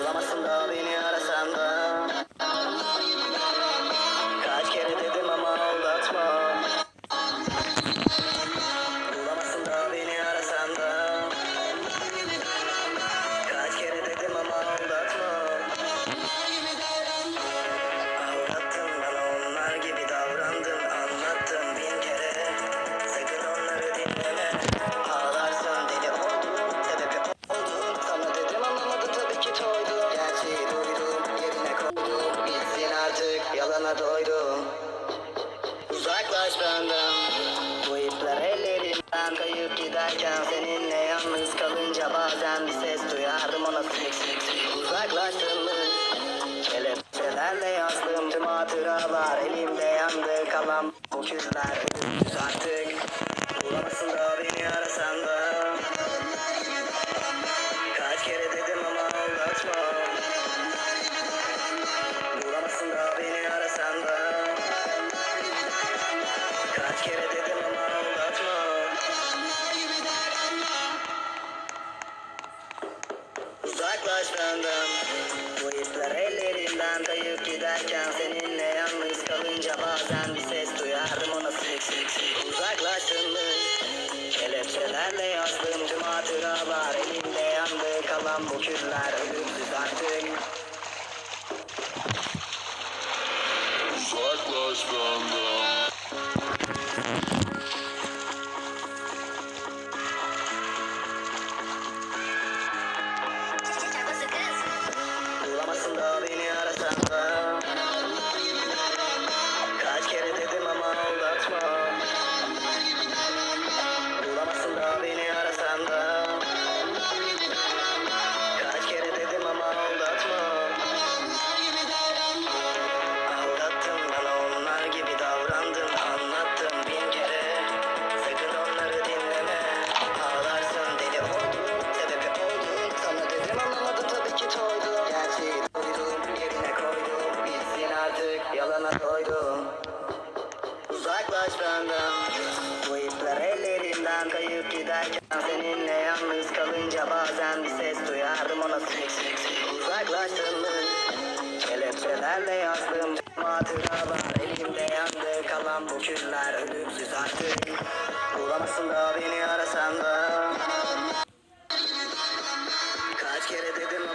Bulamazsın da beni arasan da Yalana doydum Uzaklaş benden. Bu ipler ellerinden kayıp giderken Seninle yalnız kalınca bazen bir ses duyardım ona. Sık sık sık Uzaklaştın mı? Kelepçelerle yazdım tüm hatıralar Elimde yandı kalan bu küzler artık Bulamazsın da beni arasan da. Kaç kere dedim ama aldatma Uzaklaş benden Bu ipler ellerinden kayıp giderken Seninle yalnız kalınca bazen bir ses duyardım ona sık sık sık Uzaklaştın mı? Kelepçelerle yazdım tüm hatıralar Elimde yandı kalan bu küller Ölümsüz artık beni Dalına doydum. Uzaklaş benden. Bu ipler ellerinden kayıp giderken Seninle yalnız kalınca bazen bir ses duyardım ona sık sık Uzaklaştın mı? Kelepçelerle yazdım tüm hatıralar Elimde yandı. Kalan bu küller ölümsüz artık. Bulamazsın da beni arasan da. Kaç kere dedim